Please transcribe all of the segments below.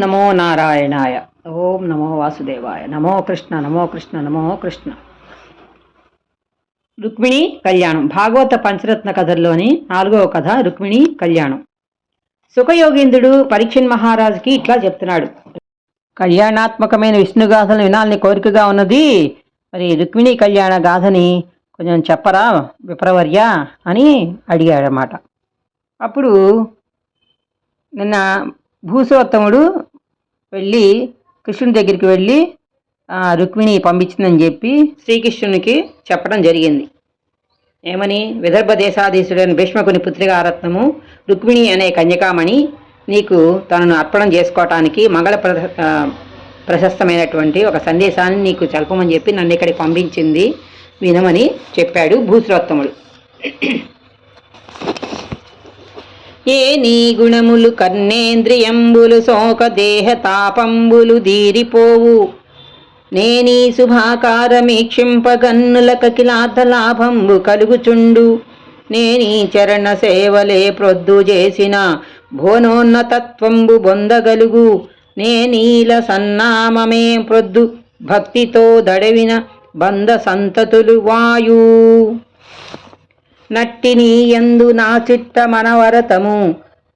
నమో నారాయణాయ. ఓం నమో వాసుదేవాయ. నమో కృష్ణ నమో కృష్ణ నమో కృష్ణ. రుక్మిణి కళ్యాణం. భాగవత పంచరత్న కథల్లోని నాలుగవ కథ రుక్మిణి కళ్యాణం. సుఖయోగేంద్రుడు పరీక్షన్ మహారాజుకి ఇట్లా చెప్తున్నాడు. కళ్యాణాత్మకమైన విష్ణుగాథలను వినాలని కోరికగా ఉన్నది. మరి రుక్మిణి కళ్యాణ గాథని కొంచెం చెప్పరా విప్రవర్య అని అడిగాడనమాట అప్పుడు నిన్న భూసోత్తముడు వెళ్ళి కృష్ణుని దగ్గరికి వెళ్ళి రుక్మిణి పంపించిందని చెప్పి శ్రీకృష్ణునికి చెప్పడం జరిగింది. ఏమని? విదర్భ దేశాధీశుడైన భీష్మకుని పుత్రికారత్నము రుక్మిణి అనే కన్యకామణి నీకు తనను అర్పణం చేసుకోవటానికి మంగళ ప్ర ప్రశస్తమైనటువంటి ఒక సందేశాన్ని నీకు తెలపమని చెప్పి నన్ను ఇక్కడికి పంపించింది వినమని చెప్పాడు భూశ్రోత్తముడు ఏ నీ గుణములు కర్ణేంద్రియంబులు శోక దేహ తాపంబులు దీరిపోవు. నేనీ శుభాకారమీక్షింపగన్నుల కకిలాత లాభంబు కలుగుచుండు నేనీ చరణ సేవలే ప్రొద్దు చేసిన భోనోన్నతత్వంబు బొందగలుగు. నేనీల సన్నామమే ప్రొద్దు భక్తితో దడవిన బంధ సంతతులు వాయు. నట్టిని ఎందు నా చిత్త మనవరతము.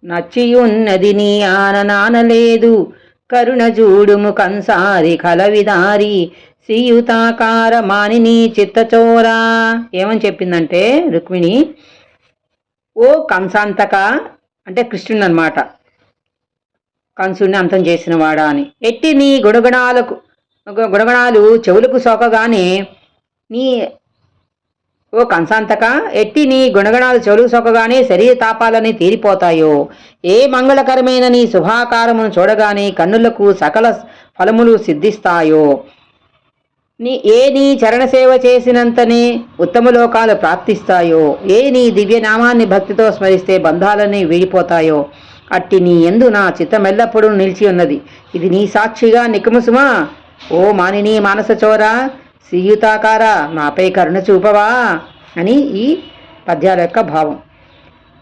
నచ్చియున్నది నీ ఆననానలేదు కరుణ జూడుము కంసారి కలవిదారి. శ్రీయుతాకార మానిని చిత్తచోరా ఏమని చెప్పిందంటే రుక్మిణి ఓ కంసాంతక అంటే కృష్ణుడు అనమాట కంసుడిని అంతం చేసినవాడా అని. ఎట్టి నీ గుణగుణాలకు గుణగుణాలు చెవులకు సోకగానే నీ ఓ కంసాంతక ఎట్టి నీ గుణగణాలు చెవులు సొకగానే శరీర తాపాలని తీరిపోతాయో? ఏ మంగళకరమైన నీ శుభాకారమును చూడగానే కన్నులకు సకల ఫలములు సిద్ధిస్తాయో? నీ ఏ నీ చరణసేవ చేసినంతనే ఉత్తమ లోకాలు ప్రాప్తిస్తాయో? ఏ నీ దివ్యనామాన్ని భక్తితో స్మరిస్తే బంధాలన్నీ వీడిపోతాయో? అట్టి నీ ఎందు నా చిత్తమెల్లప్పుడూ నిలిచి ఉన్నది. ఇది నీ సాక్షిగా నికముసుమా? ఓ మానిని మానస చోరా శ్రీయుతాకార నాపై కరుణ చూపవా? అని ఈ పద్యాల యొక్క భావం.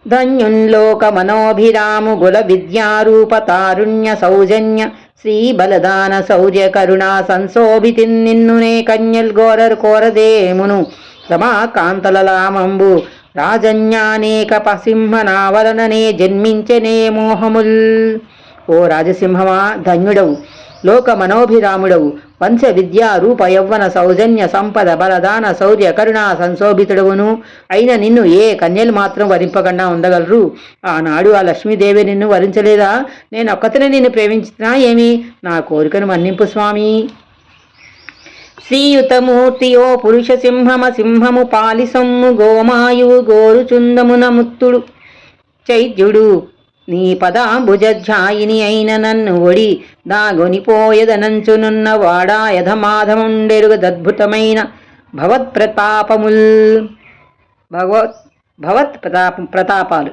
ధన్యున్లోక మనోభిరాము గుల విద్యారూప తారుణ్య సౌజన్య శ్రీ బలదాన శౌర్య కరుణా సంశోభితి నిన్నునే కన్యల్ గోరర్ కోరదేమును రమాకాంతలలామంబు రాజన్యానేక పసింహనావలననే జన్మించనే మోహముల్. ఓ రాజసింహమా ధన్యుడవు. లోక మనోభిరాముడవు వంశ విద్యా రూప యవ్వన సౌజన్య సంపద బలదాన శౌర్య కరుణా సంశోభితుడవును అయిన నిన్ను ఏ కన్యలు మాత్రం వరింపకుండా ఉండగలరు? ఆనాడు ఆ లక్ష్మీదేవి నిన్ను వరించలేదా? నేను ఒక్కతనే నిన్ను ప్రేమించినా ఏమి? నా కోరికను మన్నింపు స్వామి. శ్రీయుతమూర్తియో ఓ పురుష సింహమ సింహము పాలిసొమ్ము గోమాయువు గోరుచుందమున ముత్తుడు. చైత్యుడు నీ పదాంబుజధ్యాయిని అయిన నన్ను ఒడి దాగొనిపోయదనంచునున్న వాడా యధమాధముండెరుగదద్భుతమైన భవత్ప్రతాపముల్. భగవత్ భవత్ ప్రతాప ప్రతాపాలు.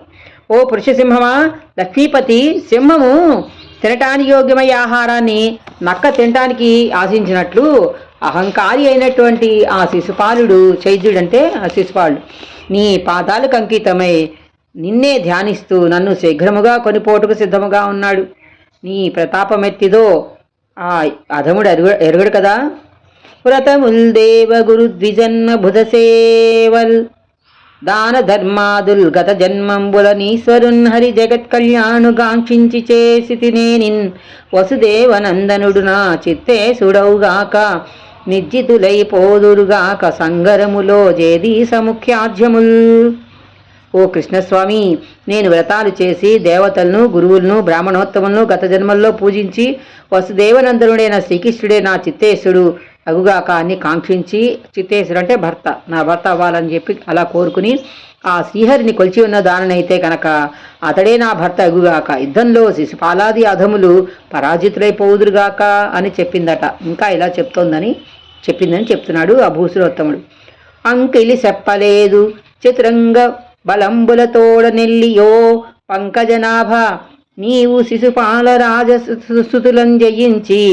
ఓ పురుషసింహమా లక్ష్మీపతి సింహము తినటానికి యోగ్యమయ్యే ఆహారాన్ని నక్క తినటానికి ఆశించినట్లు అహంకారి అయినటువంటి ఆ శిశుపాలుడు చైద్యుడంటే ఆ శిశుపాలుడు. నీ పాదాలకు అంకితమై నిన్నే ధ్యానిస్తూ నన్ను శీఘ్రముగా కొనిపోటుకు సిద్ధముగా ఉన్నాడు. నీ ప్రతాపమెత్తిదో ఆ అధముడు ఎరుగు ఎరుగడు కదా? వ్రతముల్ దేవ గురు ద్విజన్మ బుధసేవల్ దాన ధర్మాదుల్ గత జన్మంబుల నీశ్వరున్ హరి జగత్ కళ్యాణు గాంక్షించి చేసి తినేనిన్ వసుదేవనందనుడు నా చిత్తే సుడవుగాక నిర్జితులైపోదురుగాక సంగరములో జేదీ సముఖ్యాధ్యముల్ ఓ కృష్ణస్వామి నేను వ్రతాలు చేసి దేవతలను గురువులను బ్రాహ్మణోత్తములను గత జన్మల్లో పూజించి వసుదేవనందనుడైన శ్రీకృష్ణుడే నా చిత్తేశుడు. అగుగాక అని కాంక్షించి చిత్తేశుడు అంటే భర్త. నా భర్త అవ్వాలని చెప్పి అలా కోరుకుని ఆ శ్రీహరిని కొలిచి ఉన్న దాననైతే కనుక అతడే నా భర్త అగుగాక యుద్ధంలో శిశుపాలాది అధములు పరాజితులైపోదురుగాక అని చెప్పిందట. ఇంకా ఇలా చెప్తోందని చెప్పిందని చెప్తున్నాడు ఆ భూసురోత్తముడు. అంకిలి చెప్పలేదు. చతురంగ బలంబులతోడ నెల్లియో పంకజనాభ నీవు శిశుపాల రాజసుతులను జయించి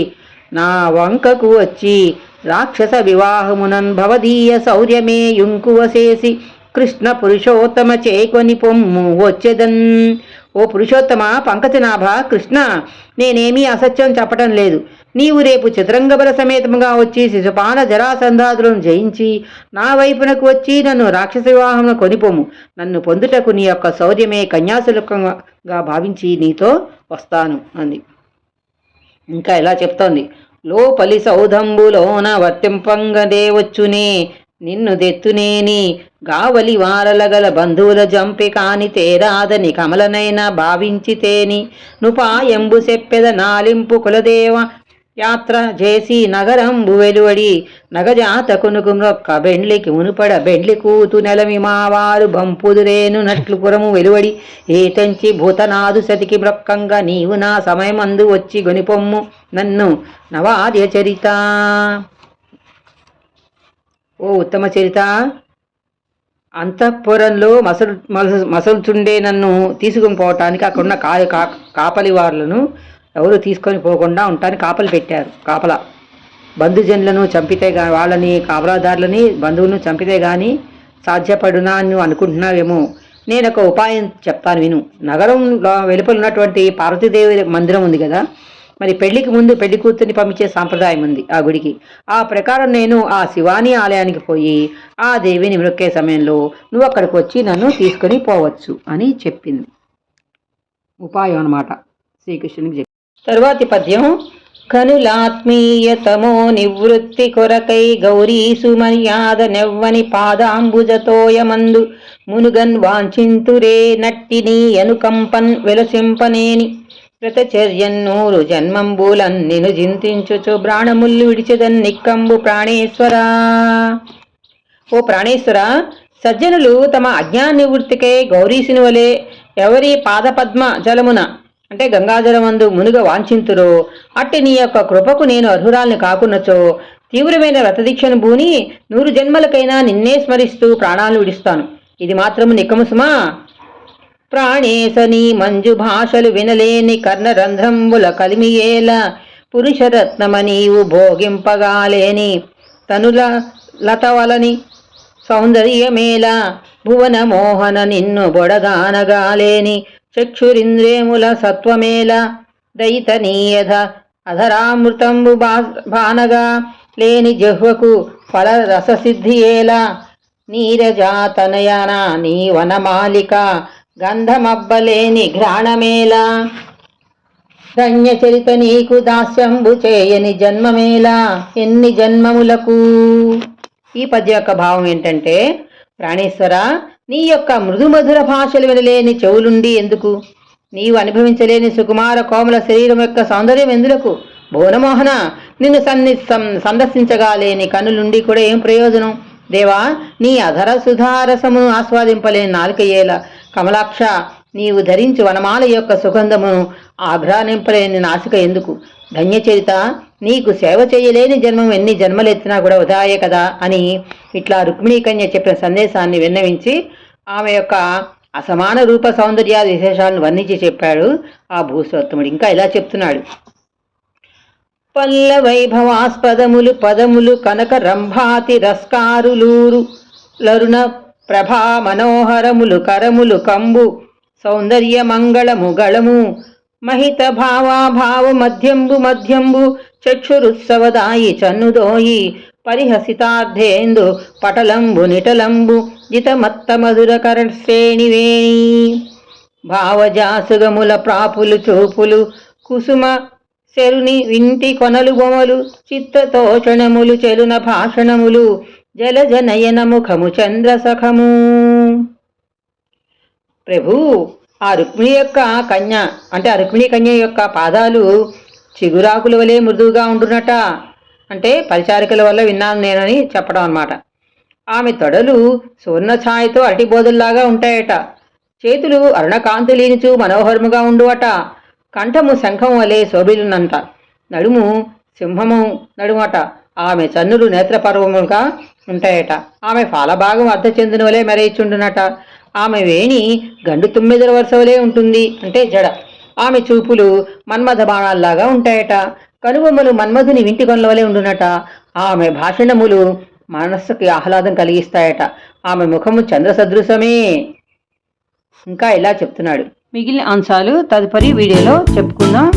నా వంకకు వచ్చి రాక్షస వివాహమునన్ భవదీయ శౌర్యమే యుంకువసేసి కృష్ణ పురుషోత్తమ చేకొని పొమ్ము వచ్చేదన్. ఓ పురుషోత్తమ పంకజనాభ కృష్ణ నేనేమీ అసత్యం చెప్పటం లేదు. నీవు రేపు చిత్రంగబల సమేతముగా వచ్చి శిశుపాన జరాసంధాదులను జయించి నా వైపునకు వచ్చి నన్ను రాక్షస వివాహం కొనిపోము నన్ను పొందుటకు నీ యొక్క శౌర్యమే కన్యాశుల్కంగా భావించి నీతో వస్తాను అంది. ఇంకా ఇలా చెప్తోంది? లోపలి సౌధంబులోన వర్తింపంగదే వచ్చునే నిన్ను దెత్తునేని గావలి వారలగల బంధువుల జంపి కాని తేరాదని కమలనైనా భావించితేని నుపాయంబు చెప్పెద నాలింపు కులదేవ యాత్ర చేసి నగరంబు వెలువడి నగజాతకునుకు మ్రొక్క బెండ్లికి మునుపడ బెండ్లి కూతు నెలమి మావారు బంపుదురేను నట్లు పురము వెలువడి ఏతంచి భూతనాదు సతికి మ్రొక్కంగా నీవు నా సమయమందు వచ్చి గొనిపొమ్ము నన్ను నవార్య చరిత ఓ ఉత్తమ చరిత. అంతఃపురంలో మసలు మసలు మసలుచుండే నన్ను తీసుకుని పోవటానికి అక్కడున్న కా కా- కాపలి వారులను ఎవరు తీసుకొని పోకుండా ఉంటాను కాపలు పెట్టారు కాపల. బంధుజనులను చంపితే గా వాళ్ళని కాపలాదారులని బంధువులను చంపితే గాని సాధ్యపడునా అని నువ్వు అనుకుంటున్నావేమో? నేను ఒక ఉపాయం చెప్తాను విను. నగరంలో వెలుపల ఉన్నటువంటి పార్వతీదేవి మందిరం ఉంది కదా మరి పెళ్ళికి ముందు పెళ్ళి కూతుర్ని పంపించే సాంప్రదాయం ఉంది ఆ గుడికి. ఆ ప్రకారం నేను ఆ శివాని ఆలయానికి పోయి ఆ దేవిని మొక్కే సమయంలో నువ్వు అక్కడికి వచ్చి నన్ను తీసుకొని పోవచ్చు అని చెప్పింది. ఉపాయం అనమాట శ్రీకృష్ణునికి చెప్పి. తరువాతి పద్యం కనులాత్మీయతమో నివృత్తి కొరకై గౌరీ సుమర్యాద నెవ్వని పాదాంబుజతోయమందు మునుగన్ వాంఛింతురే నట్టిని అనుకంపన్ వెలసింపనేని వ్రతచర్యన్నూరు జన్మంబూలన్ నిను జింతించుచు ప్రాణముల్లు విడిచెదన్ నిక్కంబు ప్రాణేశ్వరా. ఓ ప్రాణేశ్వర సజ్జనులు తమ అజ్ఞాన నివృత్తికై గౌరీశుని వలె ఎవరి పాదపద్మ జలమున అంటే గంగాజలమందు మునుగ వాంఛింతురో అట్టి నీ యొక్క కృపకు నేను అర్హురాల్ని కాకున్నచో తీవ్రమైన వ్రతదీక్షను భూని నూరు జన్మలకైనా నిన్నే స్మరిస్తూ ప్రాణాలు విడిస్తాను. ఇది మాత్రము నిక్కము సుమా ప్రాణేశని మంజు భాషలు వినలేని కర్ణరంధ్రంబుల కలిమియేల పురుషరత్నమనీవు భోగింపగాలేని తనుల లతవలని సౌందర్యమేల భువన మోహన నిన్ను బొడగానగాలేని చక్షురింద్రేముల సత్వమేల దయితనీయధ అధరామృతంబు బానగా లేని జహ్వకు ఫల రససిద్ధియేలా నీరజాతనయన నీ వనమాలిక గంధమబ్బలేని ఘ్రాణమేలా ధన్యచరిత నీకు దాస్యంబు చేయని జన్మమేలా ఎన్ని జన్మములకు? ఈ పద్య యొక్క భావం ఏంటంటే ప్రాణేశ్వర నీ యొక్క మృదుమధుర భాషలు వినలేని చెవులుండి ఎందుకు? నీవు అనుభవించలేని సుకుమార కోమల శరీరం యొక్క సౌందర్యం ఎందులకు? భువనమోహన నిన్ను సన్ని సం- సందర్శించగాలేని కన్నులుండి కూడా ఏం ప్రయోజనం? దేవా నీ అధర సుధారసమును ఆస్వాదింపలేని నాలుకయ్యేలా కమలాక్ష నీవు ధరించి వనమాల యొక్క సుగంధమును ఆఘ్రానింపలేని నాసిక ఎందుకు? ధన్యచరిత నీకు సేవ చేయలేని జన్మం ఎన్ని జన్మలెత్తినా కూడా ఉదాయే కదా అని ఇట్లా రుక్మిణీ కన్య చెప్పిన సందేశాన్ని విన్నవించి ఆమె యొక్క అసమాన రూప సౌందర్యాది విశేషాలను వర్ణించి చెప్పాడు ఆ భూసోత్తముడు. ఇంకా ఇలా చెప్తున్నాడు. పల్ల వైభవాస్పదములు పదములు కనక రంభాతి రస్కారులూరు లరుణ ప్రభా మనోహరములు కరములు కంబు సౌందర్య మంగళము గళము మహిత భావాభావ మధ్యంబు మధ్యంబు చక్షురుత్సవదాయి చన్నుదోయి పరిహసితార్థేందు పటలంబు నిటలంబు జితమత్త మధుర కర శ్రేణివేణి భావజాసుగముల ప్రాపులు చూపులు కుసుమ శరుని వింటి కొనలు బొమలు చిత్తతోషణములు చెలున భాషణములు జలజనయనముఖము చంద్రసఖము ప్రభు ఆ రుక్మిణి యొక్క కన్య అంటే ఆ రుక్మిణి కన్య యొక్క పాదాలు చిగురాకుల వలె మృదువుగా ఉండునట. అంటే పరిచారికల వల్ల విన్నాను నేనని చెప్పడం అన్నమాట. ఆమె తొడలు సువర్ణ ఛాయతో అరటిబోధల్లాగా ఉంటాయట. చేతులు అరుణకాంతి లీనిచు మనోహరముగా ఉండువట. కంఠము శంఖం వలె శోభిలునంట నడుము సింహము నడుమట. ఆమె చన్నులు నేత్రపర్వములుగా ఉంటాయట. ఆమె ఫాలభాగం అర్ధ చెందిన వలె మెరయిచుండునట ఆమె వేణి గండు తొమ్మిదల వరుస వలె ఉంటుంది అంటే జడ. ఆమె చూపులు మన్మథ బాణాల్లాగా ఉంటాయట. కనుబొమ్మలు మన్మధుని వింటి కొనల వలె ఉండునట. ఆమె భాషణములు మనస్సుకి ఆహ్లాదం కలిగిస్తాయట. ఆమె ముఖము చంద్ర సదృశమే ఇంకా ఇలా చెప్తున్నాడు. మిగిలిన అంశాలు తదుపరి వీడియోలో చెప్పుకుందాం.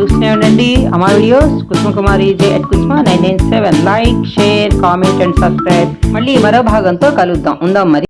చూస్తూనే ఉండండి అమా videos Kusuma Kumari J at Kusuma nine nine seven. Like share comment and subscribe మళ్ళీ మరో భాగంతో కలుద్దాం. ఉందాం మరి.